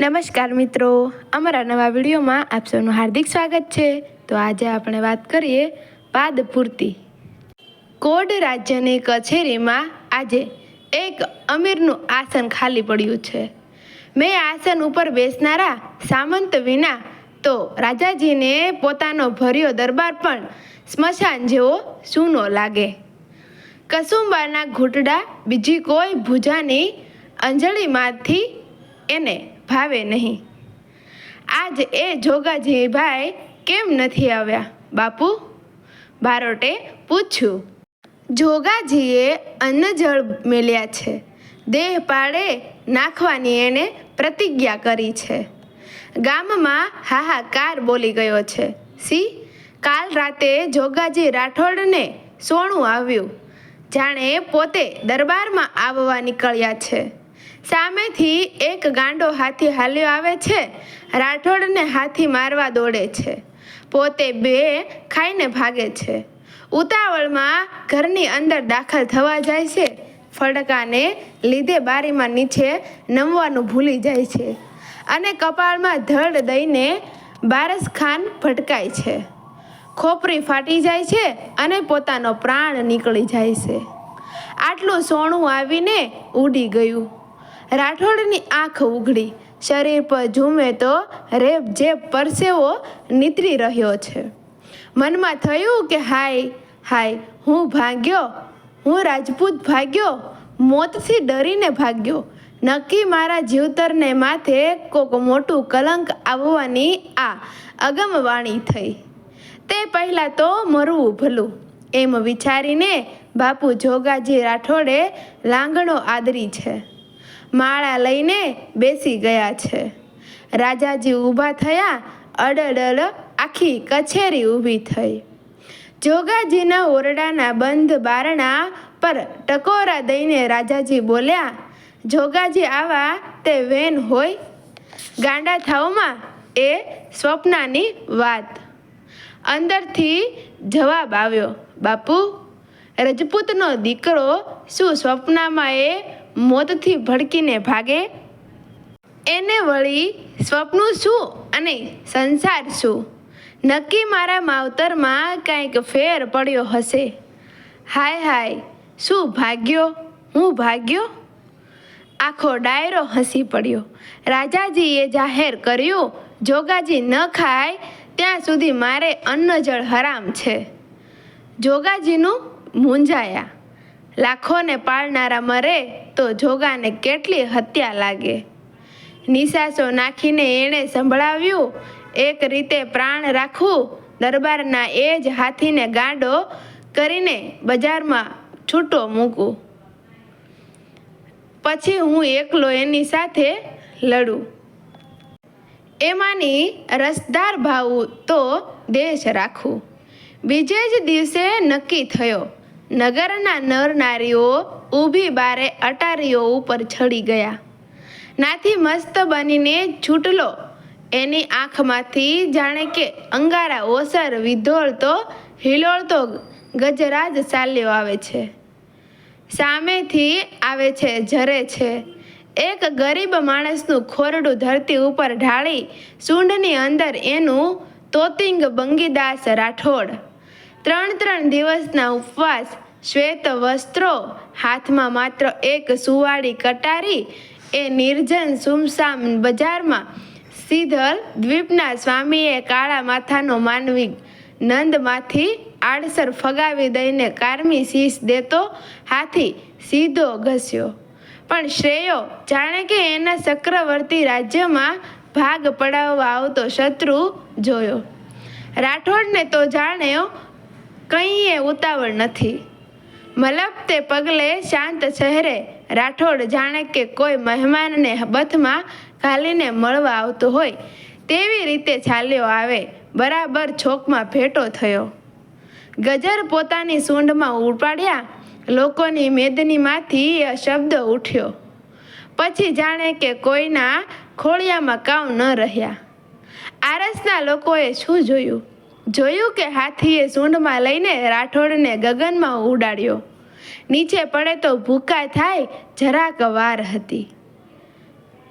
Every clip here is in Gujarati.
નમસ્કાર મિત્રો, અમારા નવા વિડીયોમાં આપ સૌનું હાર્દિક સ્વાગત છે. તો આજે આપણે વાત કરીએ પાદ પૂર્તિ. કોડ રાજ્યની કચેરીમાં આજે એક અમીરનું આસન ખાલી પડ્યું છે. મેં આસન ઉપર બેસનારા સામંત વિના તો રાજાજીને પોતાનો ભર્યો દરબાર પણ સ્મશાન જેવો સૂનો લાગે. કસુંબાના ઘૂંટડા બીજી કોઈ ભૂજાની અંજળીમાંથી એને ભાવે નહીં. આજ એ જોગાજીભાઈ કેમ નથી આવ્યા? બાપુ, બારોટે પૂછ્યું. જોગાજીએ અન્નજળ મેલ્યા છે. દેહ પાડે નાખવાની એણે પ્રતિજ્ઞા કરી છે. ગામમાં હાહાકાર બોલી ગયો છે. સી, કાલ રાતે જોગાજી રાઠોડને સોણું આવ્યું. જાણે પોતે દરબારમાં આવવા નીકળ્યા છે. સામેથી એક ગાંડો હાથી હાલ્યો આવે છે. રાઠોડને હાથી મારવા દોડે છે. પોતે બે ખાઈને ભાગે છે. ઉતાવળમાં ઘરની અંદર દાખલ થવા જાય છે. ફડકાને લીધે બારીમાં નીચે નમવાનું ભૂલી જાય છે અને કપાળમાં ધડ દઈને બારસ ખાન ભટકાય છે. ખોપરી ફાટી જાય છે અને પોતાનો પ્રાણ નીકળી જાય છે. આટલું સોણું આવીને ઉડી ગયું. રાઠોડની આંખ ઉઘડી. શરીર પર ઝૂમે તો રેપ જે પરસેવો નીતરી રહ્યો છે. મનમાં થયું કે હાય હાય, હું ભાગ્યો, હું રાજપૂત ભાગ્યો, મોતથી ડરીને ભાગ્યો. નક્કી મારા જીવતરને માથે કોક મોટું કલંક આવવાની આ અગમવાણી થઈ. તે પહેલાં તો મરવું ભલું. એમ વિચારીને બાપુ જોગાજી રાઠોડે લાંગણો આદરી છે. માળા લઈને બેસી ગયા છે. રાજાજી ઊભા થયા, અડડડ આખી કચેરી ઊભી થઈ. જોગાજીના ઓરડાના બંધ બારણા પર ટકોરા દઈને રાજાજી બોલ્યા, જોગાજી આવા તે વેન હોય? ગાંડા થાવમાં એ સ્વપ્નાની વાત. અંદરથી જવાબ આવ્યો, બાપુ, રજપૂતનો દીકરો શું સ્વપ્નમાં એ મોતથી ભડકીને ભાગે? એને વળી સ્વપ્નું શું અને સંસાર શું? નક્કી મારા માવતરમાં કાંઈક ફેર પડ્યો હશે. હાય હાય, શું ભાગ્યો? હું ભાગ્યો? આખો ડાયરો હસી પડ્યો. રાજાજીએ જાહેર કર્યું, જોગાજી ન ખાય, ત્યાં સુધી મારે અન્નજળ હરામ છે. જોગાજીનું મૂંઝાયા. લાખોને પાળનારા મરે તો જોગાને કેટલી હત્યા લાગે? નિશાસો નાખીને એણે સંભળાવ્યું, એક રીતે પ્રાણ રાખવું દરબારના એ જ હાથીને ગાંડો કરીને બજારમાં છૂટો મૂકું. પછી હું એકલો એની સાથે લડું. એમાંની રસદાર ભાવું તો દેશ રાખું. બીજે જ દિવસે નક્કી થયો નગરના નર નારીઓ ઊભી બારે અટારીઓ ઉપર ચડી ગયા. નાથી મસ્ત બનીને છૂટલો. એની આંખમાંથી જાણે કે અંગારા ઓસર વિધોળતો, હિલોળતો ગજરાજ ચાલ્યો આવે છે. સામેથી આવે છે જરે છે. એક ગરીબ માણસનું ખોરડું ધરતી ઉપર ઢાળી, સૂંઢની અંદર એનું તોતિંગ બંગીદાસ રાઠોડ ત્રણ ત્રણ દિવસના ઉપવાસ, શ્વેત વસ્ત્રો, હાથમાં માત્ર એક સુવાળી કટારી, એ નિર્જન સુમસામ બજારમાં સીધલ દ્વીપના સ્વામીએ કાળા માથાનો માનવી નંદમાંથી આડસર ફગાવી દઈને કારમી શીશ દેતો હાથી સીધો ઘસ્યો. પણ શ્રેયો જાણે કે એના ચક્રવર્તી રાજ્યમાં ભાગ પડાવવા આવતો શત્રુ જોયો. રાઠોડને તો જાણ્યો કંઈએ ઉતાવળ નથી. મલપતે પગલે શાંત ચહેરે રાઠોડ જાણે કે કોઈ મહેમાનને બથમાં ઘાલીને મળવા આવતો હોય, તેવી રીતે ચાલ્યો આવે, બરાબર છોકમાં ભેટો થયો. ગજર પોતાની સૂંઢમાં ઉપાડ્યા, લોકોની મેદનીમાંથી એ શબ્દ ઉઠ્યો. પછી જાણે કે કોઈના ખોળિયામાં કાવ ન રહ્યા. આરસના લોકોએ શું જોયું? જોયું કે હાથીએ સૂંઢમાં લઈને રાઠોડને ગગનમાં ઉડાડ્યો. નીચે પડે તો ભૂકા થાય, જરાક વાર હતી.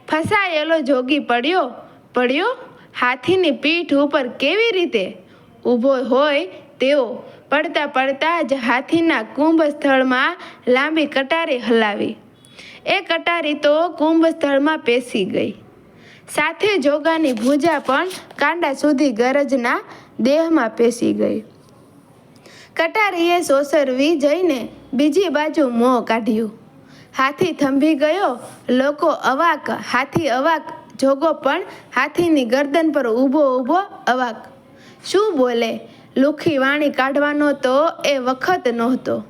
ફસાયેલો જોગી પડ્યો પડ્યો, હાથીની પીઠ ઉપર કેવી રીતે ઊભો હોય તેઓ પડતા પડતા જ હાથીના કુંભ સ્થળમાં લાંબી કટારી હલાવી. એ કટારી તો કુંભ સ્થળમાં પેસી ગઈ. સાથે જોગાની ભૂજા પણ કાંડા સુધી ગરજના દેહમાં પેસી ગઈ. કટારીએ સોસરવી જઈને બીજી બાજુ મોં કાઢ્યું. હાથી થંભી ગયો. લોકો અવાક, હાથી અવાક, જોગો પણ હાથીની ગરદન પર ઊભો ઊભો અવાક. શું બોલે? લુખી વાણી કાઢવાનો તો એ વખત નહોતો.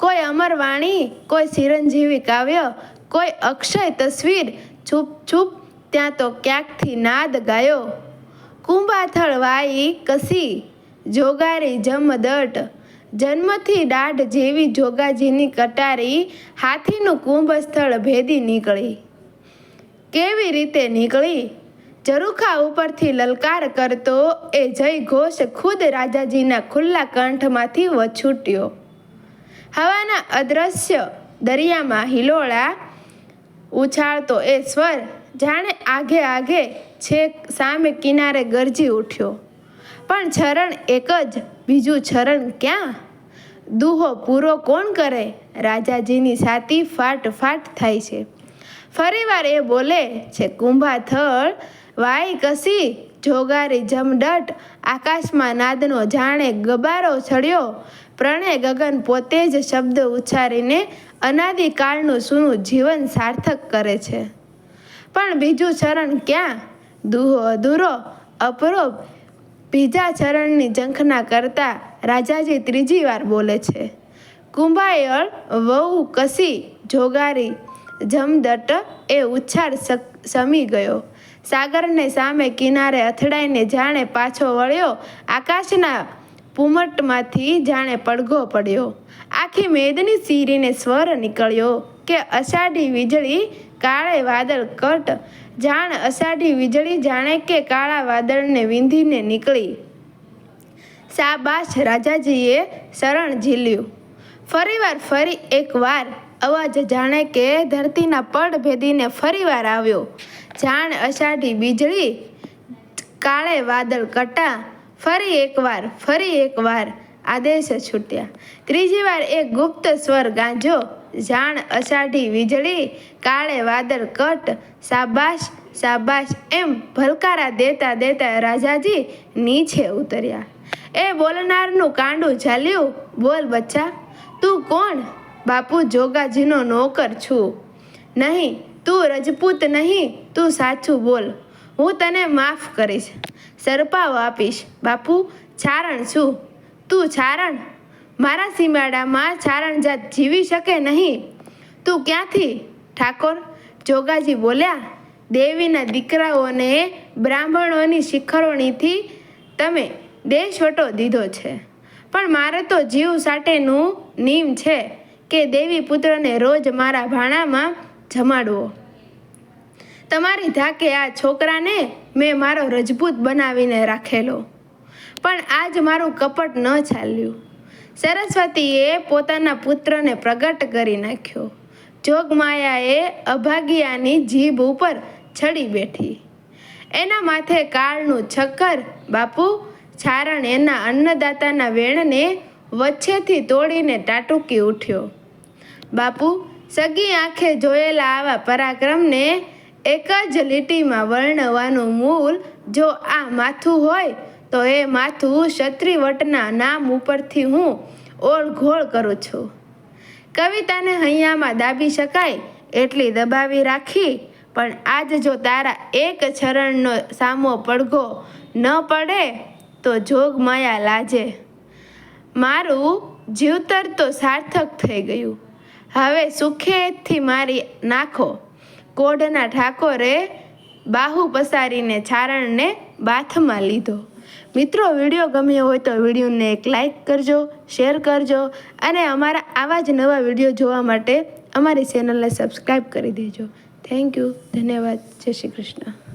કોઈ અમર વાણી, કોઈ ચિરંજીવી કાવ્ય, કોઈ અક્ષય તસવીર, છૂપ છૂપ ત્યાં તો ક્યાંકથી નાદ ગાયો? કુંભાથળ વાઈ કસી, જોગારી જમદટ. જન્મથી દાઢ જેવી જોગાજીની કટારી હાથીનું કુંભ સ્થળ ભેદી નીકળી. કેવી રીતે નીકળી? ઝરૂખા ઉપરથી લલકાર કરતો એ જય ઘોષ ખુદ રાજાજીના ખુલ્લા કંઠમાંથી વછૂટ્યો. હવાના અદ્રશ્ય દરિયામાં હિલોળા ઉછાળતો એ સ્વર જાણે આઘે આઘે છેક સામે કિનારે ગરજી ઉઠ્યો. પણ ચરણ એક જ, બીજું છરણ ક્યાં? દુહો પૂરો કોણ કરે? રાજાજીની છાતી ફાટ ફાટ થાય છે. ફરીવાર એ બોલે, છે કુંભાથળ, વાય કસી, જોગારી જમડટ, આકાશમાં નાદનો જાણે ગબારો ચડ્યો. પ્રણય ગગન પોતે જ શબ્દ ઉચ્ચારીને અનાદિકાળનું સૂનું જીવન સાર્થક કરે છે. પણ બીજું ચરણ ક્યાં? દુહો અધૂરો, અપરોપ. બીજા ચરણની ઝંખના કરતા રાજાજી ત્રીજી વાર બોલે છે, કુંભાયળ, વહુ, કસી, જોગારી, જમદટ એ ઉચ્છાર સમી ગયો. સાગરને સામે કિનારે અથડાઈને જાણે પાછો વળ્યો, આકાશના પુમટમાંથી જાણે પડઘો પડ્યો. આખી મેદની સીરીને સ્વર નીકળ્યો. કે અષાઢી વીજળી કાળે વાદળ કટ. જાણ અષાઢી વીજળી જાણે કે કાળા વાદળને વિંધીને નીકળી. શાબાશ રાજાજીએ શરણ ઝીલ્યું. ફરીવાર ફરી એકવાર અવાજ જાણે કે ધરતીના પડ ભેદીને ફરીવાર આવ્યો. જાણ અષાઢી વીજળી કાળે વાદળ કટા. ફરી એકવાર ફરી એકવાર આદેશ છૂટ્યા. ત્રીજી વાર એક ગુપ્ત સ્વર ગાંજો. જાણ અષાઢી વીજળી, કાળે વાદળ કટ સાબાશ સાબાશ એમ ભલકારા દેતા દેતા રાજાજી નીચે ઉતર્યા. એ બોલનારનું કાંડું ચાલ્યું બોલ બચ્ચા, તું કોણ? બાપુ જોગાજીનો નોકર છું. નહીં, તું રજપૂત નહીં, તું સાચું બોલ. હું તને માફ કરીશ. સરપાવ આપીશ. બાપુ, છારણ છું તું ચારણ મારા સીમાડામાં ચારણ જાત જીવી શકે નહીં. તું ક્યાંથી? ઠાકોર, જોગાજી બોલ્યા, દેવીના દીકરાઓને બ્રાહ્મણોની શિખરોણીથી તમે દેશવટો દીધો છે. પણ મારે તો જીવ સાટેનું નિયમ છે કે દેવી પુત્રને રોજ મારા ભાણામાં જમાડવો. તમારી ધાકે આ છોકરાને મેં મારો રજપૂત બનાવીને રાખેલો. પણ આજ મારું કપટ ન ચાલ્યું. સરસ્વતીએ પોતાના પુત્રને પ્રગટ કરી નાખ્યો. જોગમાયાએ અભાગિયાની જીભ ઉપર ચડી બેઠી. એના માથે કાળનું છક્કર, બાપુ! છારણ એના અન્નદાતાના વેણને વચ્ચેથી તોડીને ટાટુકી ઉઠ્યો. બાપુ, સગી આંખે જોયેલા આવા પરાક્રમને એક જ લીટીમાં વર્ણવાનું મૂળ જો આ માથું હોય તો એ માથું ક્ષત્રિવટના નામ ઉપરથી હું ઓળઘોળ કરું છું. કવિતાને હૈયામાં દાબી શકાય એટલી દબાવી રાખી, પણ આજ જો તારા એક ચરણનો સામો પડઘો ન પડે, તો જોગ માયા લાજે. મારું જીવતર તો સાર્થક થઈ ગયું. હવે સુખેથી મારી નાખો. કોઢના ઠાકોરે બાહુ પસારીને છારણને બાથમાં લીધો. મિત્રો, વીડિયો ગમ્યો હોય તો વિડીયોને એક લાઇક કરજો, શેર કરજો અને અમારા આવા જ નવા વીડિયો જોવા માટે અમારી ચેનલને સબસ્ક્રાઈબ કરી દેજો. થેન્ક યુ ધન્યવાદ. જય શ્રી કૃષ્ણ.